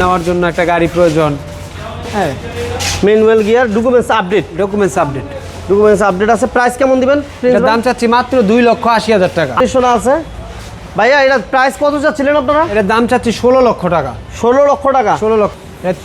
নেওয়ার জন্য একটা গাড়ি প্রয়োজন। হ্যাঁ। Manual gear documents update documents update documents update আছে। প্রাইস কেমন দিবেন? দাম চাচ্ছি মাত্র দুই লক্ষ আশি হাজার টাকা। শোনা আছে। ভাইয়া এটা প্রাইস কত চাচ্ছিলেন আপনারা? এটার দাম চাচ্ছি ষোলো লক্ষ টাকা। ষোলো লক্ষ টাকা। ষোলো লক্ষ।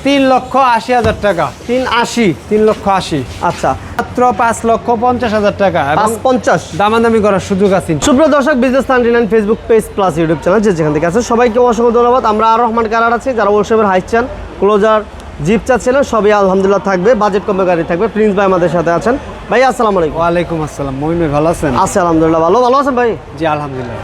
তিন লক্ষ আশি হাজার টাকা। তিন আশি তিন লক্ষ আশি। আচ্ছা। মাত্র পাঁচ লক্ষ পঞ্চাশ হাজার টাকা পঞ্চাশ? দামাদামি করার সুযোগ আছে। সুপ্রিয় দর্শক business ninety nine Facebook page plus YouTube channel যে যেখান থেকে আছে সবাইকে অসংখ্য ধন্যবাদ। আমরা আর রহমান কারার আছি যারা ওলসেবের হাইট চান ক্লোজার জিপ চাচ্ছিলেন সবই আলহামদুলিল্লাহ থাকবে বাজেট কমে গাড়ি থাকবে প্রিন্স ভাই আমাদের সাথে আছেন। ভাই আসসালামু আলাইকুম। ওয়ালাইকুম আসসালাম। মহিন ভাই ভালো আছেন? আছে আলহামদুলিল্লাহ ভালো। ভালো আছেন ভাই? জি আলহামদুলিল্লাহ।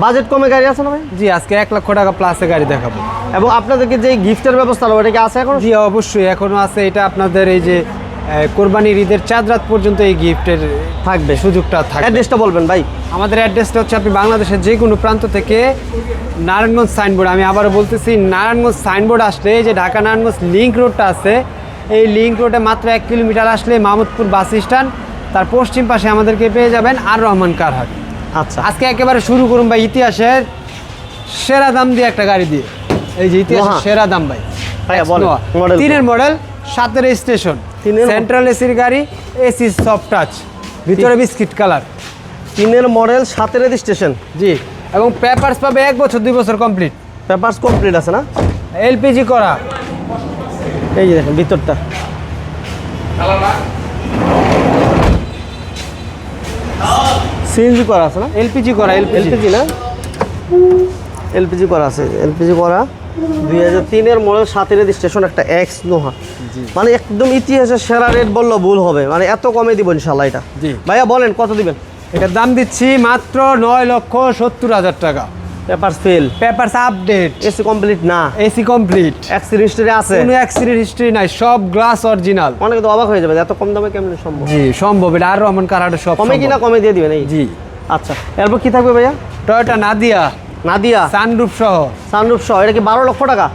বাজেট কমে গাড়ি আছে না ভাই? জি আজকে এক লক্ষ টাকা প্লাসে গাড়ি দেখাবো। এবং আপনাদেরকে যে গিফটের ব্যবস্থা ওটা কি আছে এখন? জি অবশ্যই এখনও আছে। এটা আপনাদের এই যে কোরবানির ঈদের চাঁদ রাত পর্যন্ত এই গিফটের থাকবে। সুযোগটা থাকবে। অ্যাড্রেসটা বলবেন ভাই। আমাদের অ্যাড্রেসটা হচ্ছে আপনি বাংলাদেশের যে কোনো প্রান্ত থেকে নারায়ণগঞ্জ সাইনবোর্ড আমি আবারও বলতেছি নারায়ণগঞ্জ সাইনবোর্ড আসলে এই যে ঢাকা নারায়ণগঞ্জ লিঙ্ক রোডটা আছে এই লিঙ্ক রোডে মাত্র এক কিলোমিটার আসলে মাহমুদপুর বাস স্ট্যান্ড তার পশ্চিম পাশে আমাদেরকে পেয়ে যাবেন আর রহমান কারহাট। আচ্ছা। আজকে একেবারে শুরু করুন ভাই ইতিহাসের সেরা দাম দিয়ে একটা গাড়ি দিয়ে। এই যে ইতিহাসের। সেরা দাম ভাই। তিনের মডেল সাতের স্টেশন তিনের- সেন্ট্রাল এসির গাড়ি এসি সফট টাচ ভিতরে বিস্কিট কালার তিনের মডেল সাতের স্টেশন জি এবং পেপারস পাবে এক বছর দুই বছর কমপ্লিট পেপারস কমপ্লিট আছে না? এলপিজি করা। এই যে দেখেন ভিতরটা। সিএনজি করা আছে না? এলপিজি করা এলপিজি। না? এলপিজি করা আছে এলপিজি করা। দুই হাজার তিনের মডেল সাতের স্টেশন একটা এক্স নোহা মানে একদম ইতিহাসের সেরা রেট বলল ভুল হবে। মানে এত কমে দিব ইনশাল্লাহ এটা। জি। ভাইয়া বলেন কত দিবেন? এটার দাম দিচ্ছি মাত্র নয় লক্ষ সত্তর হাজার টাকা। Paper fail papers update AC complete না। এসি কমপ্লিট অ্যাক্সিডেন্ট হিস্টরি আছে। কোনো অ্যাক্সিডেন্ট হিস্ট্রি নাই সব গ্লাস অরিজিনাল অনেকে তো অবাক হয়ে যাবে এত কম দামে কেমন সম্ভব? জি সম্ভব এটা আর রহমান কারহাটে সব কমে কিনা কমে দিয়ে দিবেন এই জি। আচ্ছা এরপর কি থাকবে ভাইয়া? টয়োটা নাদিয়া নাদিয়া সানরুফ সহ। সানরুফ সহ এটা কি বারো লক্ষ টাকা?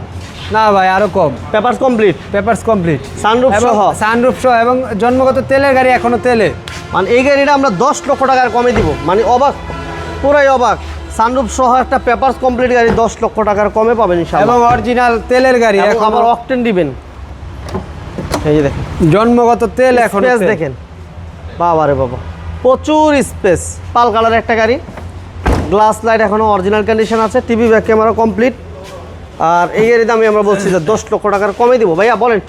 না ভাই আরও কম। Papers complete papers complete sunroof সহ? সানরুফ সহ এবং জন্মগত তেলের গাড়ি এখনও তেলে। মানে এই গাড়িটা আমরা দশ লক্ষ টাকার কমে দিব। মানে অবাক পুরাই অবাক। সানরুফ সহ একটা পেপারস কমপ্লিট গাড়ি দশ লক্ষ টাকার কমে পাবেন এবং অরিজিনাল তেলের গাড়ি এখন আবার অকটেন দিবেন। এই যে দেখেন। জন্মগত তেল এখন দেখেন। বাবা রে বাবা। প্রচুর স্পেস পাল কালার একটা গাড়ি। গ্লাস লাইট এখনও অরিজিনাল কন্ডিশন আছে। টিভি ব্যাক ক্যামেরা কমপ্লিট আর এই গাড়ির দামে আমরা বলছি যে দশ লক্ষ টাকার কমে দিব। ভাইয়া বলেন।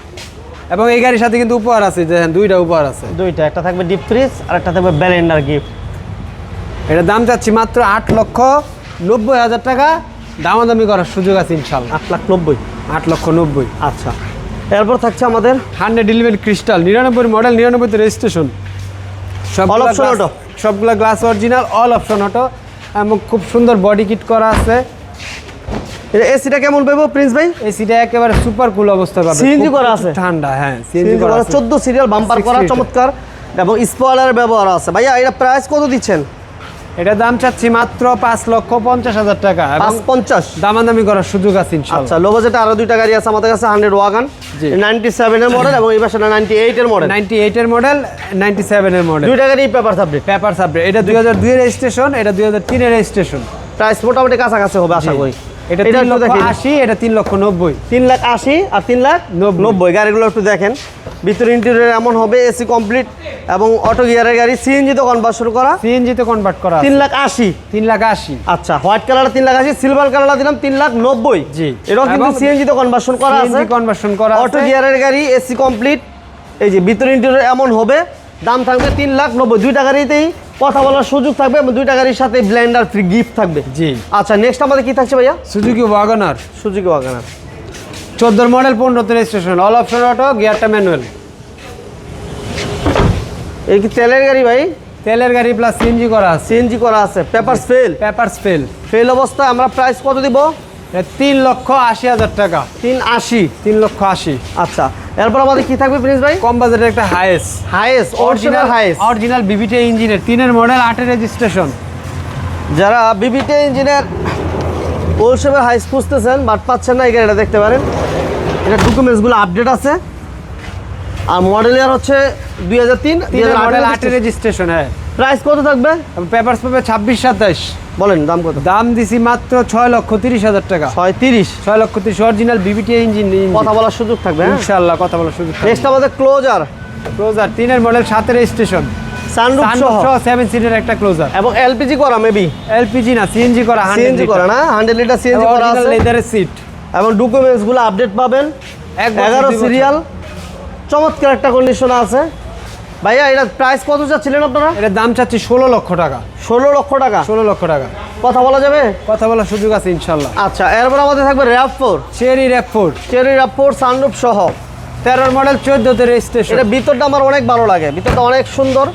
এবং এই গাড়ির সাথে কিন্তু উপহার আছে যে হ্যাঁ, দুইটা উপহার আছে। দুইটা একটা থাকবে ডিপ ফ্রিজ আর একটা থাকবে ব্যালেন্ডার গিফট এটা দাম চাচ্ছি মাত্র আট লক্ষ নব্বই হাজার টাকা। দামাদামি করার সুযোগ আছে ইনশাল্লাহ। আট লাখ নব্বই? আট লক্ষ নব্বই। আচ্ছা। এরপর থাকছে আমাদের হান্ড্রেড ইলেভেন ক্রিস্টাল নিরানব্বই মডেল নিরানব্বইতে রেজিস্ট্রেশন All option auto? সবগুলো glass original all option auto এবং খুব সুন্দর বডি কিট করা আছে। এটা এসিটা কেমন পাবো প্রিন্স ভাই? এসিটা একেবারে সুপার কুল অবস্থা পাবে। খুব করা আছে? ঠান্ডা হ্যাঁ সিএনজি করা আছে। চোদ্দ সিরিয়াল বাম্পার করা চমৎকার। এবং স্পয়লার ব্যবহার আছে। ভাইয়া এটা প্রাইস কত দিচ্ছেন? এটা দাম চাচ্ছি মাত্র পাঁচ লক্ষ পঞ্চাশ হাজার টাকা এবং পাঁচ পঞ্চাশ? দামাদামি করার সুযোগ আছে আচ্ছা লো বাজেটে আরও দুইটা গাড়ি আছে আমাদের কাছে হান্ড্রেড ওয়াগান। নাইনটি সেভেনের মডেল এবং এই পাশে নাইনটি এইটের মডেল নাইনটি এইটের মডেল নাইনটি সেভেনের মডেল দুইটা গাড়ি পেপার সাবজেক্ট পেপার সাবজেক্ট এটা দুই হাজার দুইয়ের রেজিস্ট্রেশন এটা দুই হাজার তিনের রেজিস্ট্রেশন প্রাইস মোটামুটি কাছাকাছি হবে আশা করি। এটা তিন লক্ষ আশি এটা তিন লক্ষ নব্বই। তিন লাখ আশি আর তিন লাখ নব্বই। গাড়িগুলো একটু দেখেন। ভিতরে ইন্টেরিয়র এমন হবে এসি কমপ্লিট এবং অটো গিয়ারের গাড়ি সিএনজি তো কনভার্সন করা। সিএনজিতে কনভার্ট করা তিন লাখ আশি। তিন লাখ আশি। আচ্ছা হোয়াইট কালার তিন লাখ আশি সিলভার কালার দিলাম তিন লাখ নব্বই। জি। এটাও কিন্তু সিএনজি তো কনভার্সন করা আছে। সিএনজি কনভার্সন করা অটো গিয়ারের গাড়ি এসি কমপ্লিট এই যে ভিতরে ইন্টেরিয়র এমন হবে দাম থাকবে তিন লাখ নব্বই দুইটা গাড়িতেই কথা বলার সুযোগ থাকবে এবং দুইটা গাড়ির সাথে ব্লেন্ডার ফ্রি গিফট থাকবে। জি। আচ্ছা নেক্সট আমাদের কি থাকছে ভাইয়া? Suzuki WagonR Suzuki wagon R চোদ্দোর মডেল পনেরোতে রেজিস্ট্রেশন অল অপশন অটো গিয়ারটা ম্যানুয়াল এই কি তেলের গাড়ি ভাই? তেলের গাড়ি প্লাস সিএনজি করা আছে। সিএনজি করা আছে papers fail papers fail fail অবস্থা আমরা প্রাইস কত দিব? তিন লক্ষ আশি হাজার টাকা। তিন আশি? তিন লক্ষ আশি। আচ্ছা এরপর আমাদের কি থাকবে প্রিন্স ভাই? কম বাজেটের একটা Hiace highest original highest original VVT ইঞ্জিনের তিনের মডেল আটের রেজিস্ট্রেশন যারা বিবিটি ইঞ্জিনিয়ার ওলসেবের হাইস খুঁজতেছেন বাট পাচ্ছেন না এই গাড়িটা দেখতে পারেন। এটা ডকুমেন্টসগুলো আপডেট আছে। আর মডেল ইয়ার হচ্ছে দুই হাজার তিন মডেল আটের রেজিস্ট্রেশন হ্যাঁ। প্রাইস কত থাকবে? পেপারস পাবে ছাব্বিশ সাতাইশ। বলেন দাম কত? দাম দিছি মাত্র ছয় লক্ষ তিরিশ হাজার টাকা। ছয় তিরিশ? ছয় লক্ষ তিরিশ অরিজিনাল বিবিটি ইঞ্জিন কথা বলার সুযোগ থাকবে হ্যাঁ? ইনশাল্লাহ কথা বলার সুযোগ নেক্সট আমাদের ক্লোজার ক্লোজার তিনের মডেল সাতের স্টেশন সানরুফ সহ? সেভেন সিটের একটা ক্লোজার এবং এলপিজি করা মেবি এলপিজি না সিএনজি করা সিএনজি করা না? লিটার সিএনজি করা আছে। লেদারের সিট এবং ডকুমেন্টসগুলো আপডেট পাবেন। এক বছর, এগারো দুই বছর। সিরিয়াল চমৎকার একটা কন্ডিশন আছে। ভাইয়া এটা প্রাইস কত চাচ্ছিলেন আপনারা? এটার দাম চাচ্ছি ষোলো লক্ষ টাকা। ষোলো লক্ষ টাকা? ষোলো লক্ষ টাকা। কথা বলা যাবে? কথা বলার সুযোগ আছে ইনশাল্লাহ। আচ্ছা এরপর আমাদের থাকবে RAV four cherry RAV four cherry RAV four sunroof সহ। তেরোর মডেল চোদ্দতে রেজিস্ট্রেশন এটা ভিতরটা আমার অনেক ভালো লাগে। ভিতরটা অনেক সুন্দর।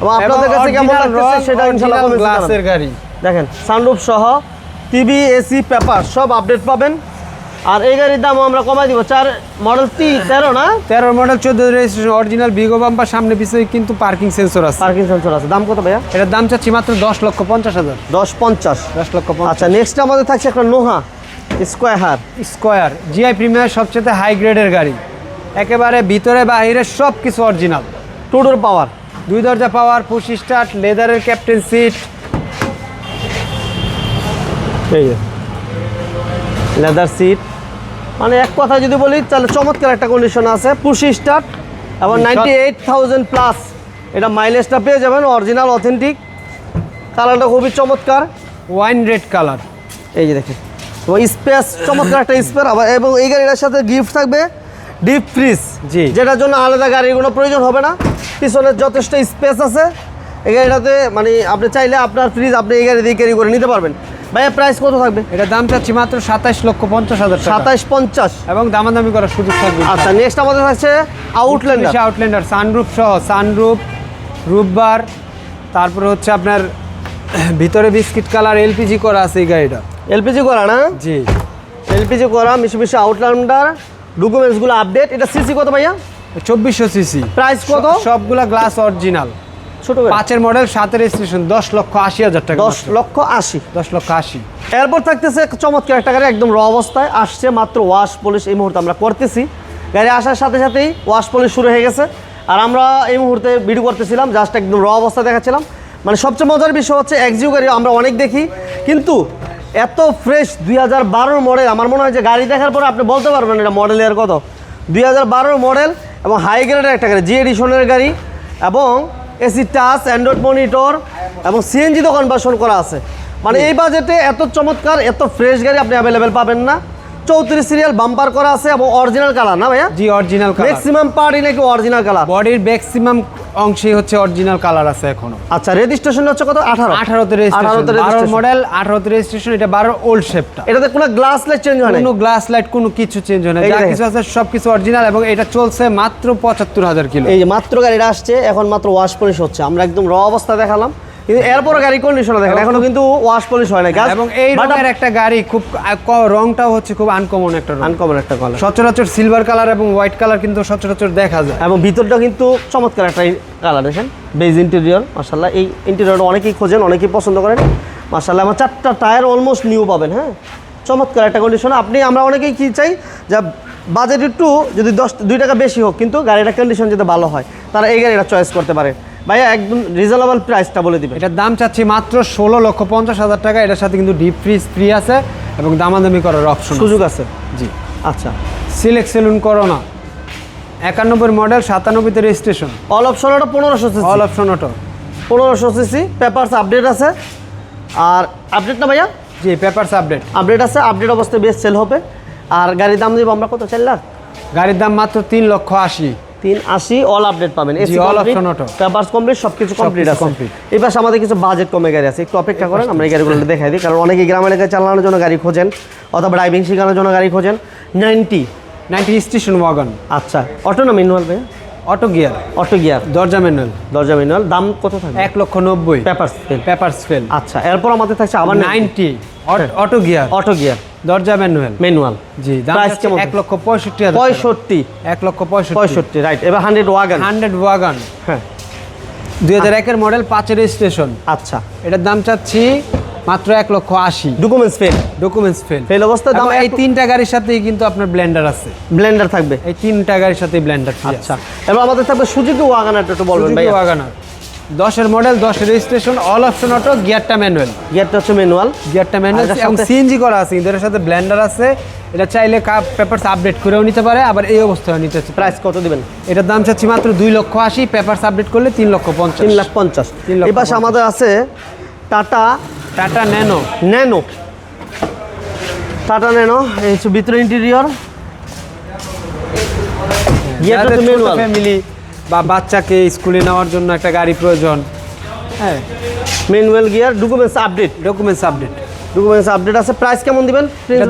এবং আপনাদের কাছে কেমন লাগতেছে সেটা এ গ্লাসের গাড়ি। দেখেন সানরুফ সহ টিভি এসি পেপার সব আপডেট পাবেন। আর এই গাড়ির দাম আমরা কমাই দিব। চার মডেল তি তেরো না? তেরোর মডেল চোদ্দ রেজিস্ট্রেশন অরিজিনাল বিগো বাম্পার সামনে পিছনে কিন্তু পার্কিং সেন্সর আছে। পার্কিং সেন্সর আছে। দাম কত ভাইয়া? এটার দাম চাচ্ছি মাত্র দশ লক্ষ পঞ্চাশ হাজার। দশ পঞ্চাশ। দশ লক্ষ আচ্ছা নেক্সট আমাদের থাকছে একটা Noah square square G I premier সবচেয়ে হাই গ্রেডের গাড়ি। একেবারে ভিতরে বাহিরে সব কিছু অরিজিনাল টুডোর পাওয়ার দুই দরজা পাওয়ার পুশ স্টার্ট লেদারের ক্যাপ্টেন সিট এই লেদার সিট মানে এক কথা যদি বলি তাহলে চমৎকার একটা কন্ডিশন আছে। পুশি স্টার্ট এবং নাইনটি এইট থাউজেন্ড প্লাস এটা মাইলেজটা পেয়ে যাবেন অরিজিনাল অথেন্টিক কালারটা খুবই চমৎকার। ওয়াইন রেড কালার এই যে দেখেন। স্পেস চমৎকার একটা স্পেস আবার এবং এই গাড়িটার সাথে গিফট থাকবে ডিপ ফ্রিজ জি। যেটার জন্য আলাদা গাড়ির কোনো প্রয়োজন হবে না। পিছনে যথেষ্ট স্পেস আছে। এই গাড়িটাতে মানে আপনি চাইলে আপনার ফ্রিজ আপনি এই গাড়ি দিয়ে ক্যারি করে নিতে পারবেন। ভাইয়া প্রাইস কত থাকবে? এটা দাম চাচ্ছি মাত্র সাতাইশ লক্ষ পঞ্চাশ হাজার টাকা। সাতাইশ পঞ্চাশ। এবং দামাদামি করার সুযোগ থাকবে। আচ্ছা নেক্সট আমাদের থাকছে আউটল্যান্ডার আউটল্যান্ডার সানরুফ সহ সানরুফ রুফবার তারপরে হচ্ছে আপনার ভিতরে বিস্কিট কালার এলপিজি করা আছে এই গাড়িটা। এলপিজি করা না? জি। এলপিজি করা মিশে মিশে আউটল্যান্ডার ডকুমেন্টসগুলো আপডেট এটা সিসি কত ভাইয়া? চব্বিশশো সিসি প্রাইস কত? সবগুলা গ্লাস অরিজিনাল ছোট। পাঁচের মডেল সাতের স্টেশন দশ লক্ষ আশি হাজার টাকা দশ লক্ষ আশি। দশ লক্ষ আশি। এরপর থাকতেছে চমৎকার একটা গাড়ি একদম র অবস্থায় আসছে মাত্র ওয়াশ পলিশ এই মুহূর্তে আমরা করতেছি। গাড়ি আসার সাথে সাথেই ওয়াশ পলিশ শুরু হয়ে গেছে। আর আমরা এই মুহূর্তে ভিডিও করতেছিলাম জাস্ট একদম র অবস্থা দেখাচ্ছিলাম। মানে সবচেয়ে মজার বিষয় হচ্ছে এক্সিউ গাড়ি আমরা অনেক দেখি। কিন্তু এত ফ্রেশ দুই হাজার বারোর মডেল আমার মনে হয় যে গাড়ি দেখার পরে আপনি বলতে পারবেন এটা মডেল এর কত। দুই হাজার বারোর মডেল এবং হাই গ্রেডের একটা গাড়ি জি এডিশনের গাড়ি। এবং এসি টাচ অ্যান্ড্রয়েড মনিটর এবং সিএনজি তো কনভার্সন করা আছে। মানে এই বাজেটে এত চমৎকার এত ফ্রেশ গাড়ি আপনি অ্যাভেলেবেল পাবেন না। চৌত্রিশ সিরিয়াল বাম্পার করা আছে এবং অরিজিনাল কালার না ভাইয়া? জি অরিজিনাল ম্যাক্সিমাম পার্টি নাকি অরিজিনাল কালার বডির ম্যাক্সিমাম অংশেই হচ্ছে অরিজিনাল কালার আছে এখনও। আচ্ছা রেজিস্ট্রেশন হচ্ছে কত? আঠারো। তে রেজিস্ট্রেশন। মডেল আঠারোতে রেজিস্ট্রেশন এটা বারো ওল্ড শেপটা এটাতে কোনো গ্লাস লাইট চেঞ্জ হয় না কোনো গ্লাস লাইট কোনো কিছু চেঞ্জ হয় না যা কিছু আছে সবকিছু অরিজিনাল এবং এটা চলছে মাত্র পঁচাত্তর হাজার কিলো। এই যে মাত্র গাড়িটা আসছে এখন মাত্র ওয়াশ পলিশ হচ্ছে। আমরা একদম র অবস্থা দেখালাম। কিন্তু এরপর গাড়ি কন্ডিশন দেখেন এখনও কিন্তু ওয়াশ পলিশ হয় না এবং এই রঙের একটা গাড়ি খুব রংটাও হচ্ছে খুব আনকমন একটা রং। আনকমন একটা কালার সচরাচর সিলভার কালার এবং হোয়াইট কালার কিন্তু সচরাচর দেখা যায়। এবং ভিতরটা কিন্তু চমৎকার একটা কালার দেখেন। বেজ ইন্টেরিয়র মার্শাল্লাহ এই ইন্টেরিয়রটা অনেকেই খোঁজেন অনেকেই পছন্দ করেন। মার্শাল্লাহ আমার চারটা টায়ার অলমোস্ট নিউ পাবেন হ্যাঁ? চমৎকার একটা কন্ডিশন আপনি আমরা অনেকেই কি চাই যে বাজেট একটু যদি দশ দুই টাকা বেশি হোক কিন্তু গাড়িটা কন্ডিশন যদি ভালো হয় তারা এই গাড়িটা চয়েস করতে পারে। ভাইয়া একদম রিজনেবল প্রাইসটা বলে দিবে এটার দাম চাচ্ছি মাত্র ষোলো লক্ষ পঞ্চাশ হাজার টাকা। এটার সাথে কিন্তু ডিপ ফ্রিজ ফ্রি আছে এবং দামাদামি করার অপশন সুযোগ আছে। জি। আচ্ছা। সিলেক্ট সেলুন করোনা একানব্বই মডেল সাতানব্বইতে রেজিস্ট্রেশন অল অপশন ওটা পনেরোশো সিসি অল অপশন অটো পনেরোশো সিসি পেপারস আপডেট আছে। আর আপডেট না ভাইয়া? জি পেপারস আপডেট আপডেট আছে আপডেট অবস্থায় বেশ সেল হবে। আর গাড়ির দাম দিব আমরা কত চার লাখ? গাড়ির দাম মাত্র তিন লক্ষ আশি। তিন আশি অল আপডেট পাবেন। এসি। পেপারস কমপ্লিট সব কিছু কমপ্লিট আছে। কমপ্লিট এই পাশে আমাদের কিছু বাজেট কমে গাড়ি আছে। একটু অপেক্ষা করেন আমরা এই গাড়িগুলো দেখাই দিই। কারণ অনেকে গ্রাম এলাকায় চালানোর জন্য গাড়ি খোঁজেন অথবা ড্রাইভিং শেখানোর জন্য গাড়ি খোঁজেন। নাইনটি নাইনটি স্টেশন ওয়াগন আচ্ছা auto involve auto gear. Auto gear. দরজা ম্যানুয়াল। দরজা ম্যানুয়াল। দাম কত থাকবে? এক লক্ষ নব্বই। পেপারস পেপারস ফেল আচ্ছা এরপর আমাদের থাকছে আবার ninety auto gear. Auto gear. দরজা ম্যানুয়াল। ম্যানুয়াল। জি দাম Price কেমন? এক লক্ষ পঁয়ষট্টি পঁয়ষট্টি। এক লক্ষ পঁয়ষট্টি। পঁয়ষট্টি রাইট এবার হান্ড্রেড ওয়াগান হান্ড্রেড ওয়াগন হ্যাঁ। দুই হাজার একের মডেল পাঁচের স্টেশন আচ্ছা। এটার দাম চাচ্ছি মাত্র এক লক্ষ আশি। Documents fail documents fail fail অবস্থা দাম এই তিনটা গাড়ির সাথেই কিন্তু আপনার ব্লেন্ডার আছে। ব্লেন্ডার থাকবে। এই তিনটা গাড়ির সাথে ব্লেন্ডার আচ্ছা। এবার আমাদের থাকবে সুজুকি ওয়াগান একটু বলবেন ভাই ওয়াগানার দশের মডেল দশের রেজিস্ট্রেশন অল অপশন অটো গিয়ারটা ম্যানুয়াল গিয়ারটা হচ্ছে ম্যানুয়াল গিয়ারটা ম্যানুয়াল এবং সিএনজি করা আছে এদের সাথে ব্লেন্ডার আছে। এটা চাইলে কাপ পেপারস আপডেট করেও নিতে পারে আবার এই অবস্থায় নিতে পারে। প্রাইস কত দিবেন? এটার দাম চাচ্ছি মাত্র দুই লক্ষ আশি পেপারস আপডেট করলে তিন লক্ষ পঞ্চাশ। তিন লাখ পঞ্চাশ। তিন লক্ষ আমাদের আছে Tata Tata Nano. Nano. Tata Nano এই হচ্ছে ভিতরে ইন্টেরিয়র গিয়ারটা তো ম্যানুয়াল ফ্যামিলি বা বাচ্চাকে স্কুলে নেওয়ার জন্য একটা গাড়ি প্রয়োজন হ্যাঁ। Manual gear documents update documents update documents update আছে। প্রাইস কেমন দিবেন?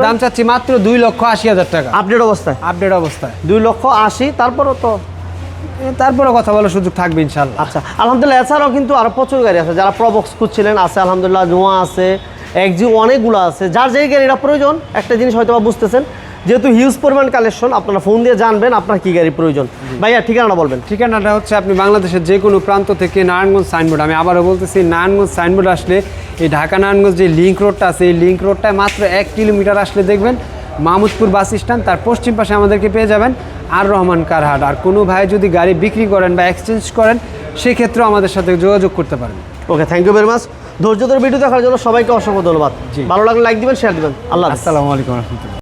দাম চাচ্ছি মাত্র দুই লক্ষ আশি হাজার টাকা। আপডেট অবস্থায়। আপডেট অবস্থায়। দুই লক্ষ আশি তারপরও তো তারপরে কথা বলার সুযোগ থাকবে ইনশাল্লাহ আচ্ছা আলহামদুলিল্লাহ এছাড়াও কিন্তু আরও প্রচুর গাড়ি আছে। যারা প্রবক্স খুঁজছিলেন আছে আলহামদুলিল্লাহ নোয়া আছে একজি অনেকগুলো আছে। যার যেই গাড়িটা প্রয়োজন একটা জিনিস হয়তো বা বুঝতেছেন যেহেতু হিউজ পরিমাণ কালেকশন আপনারা ফোন দিয়ে জানবেন আপনার কি গাড়ি প্রয়োজন। ভাইয়া ঠিকানাটা বলবেন। ঠিকানাটা হচ্ছে আপনি বাংলাদেশের যে কোনো প্রান্ত থেকে নারায়ণগঞ্জ সাইনবোর্ড আমি আবারও বলতেছি নারায়ণগঞ্জ সাইনবোর্ড আসলে এই ঢাকা নারায়ণগঞ্জ যে লিঙ্ক রোডটা আছে এই লিঙ্ক রোডটায় মাত্র এক কিলোমিটার আসলে দেখবেন মাহমুদপুর বাস স্ট্যান্ড তার পশ্চিম পাশে আমাদেরকে পেয়ে যাবেন। আর রহমান কারহাট। আর কোনো ভাই যদি গাড়ি বিক্রি করেন বা এক্সচেঞ্জ করেন সেক্ষেত্রেও আমাদের সাথে যোগাযোগ করতে পারেন। Okay thank you very much ধৈর্য ধরে ভিডিও দেখার জন্য সবাইকে অসংখ্য ধন্যবাদ। ভালো লাগলে লাইক দিবেন শেয়ার দিবেন। আল্লাহ। আসসালামু আলাইকুম রহমতুল্লাহ।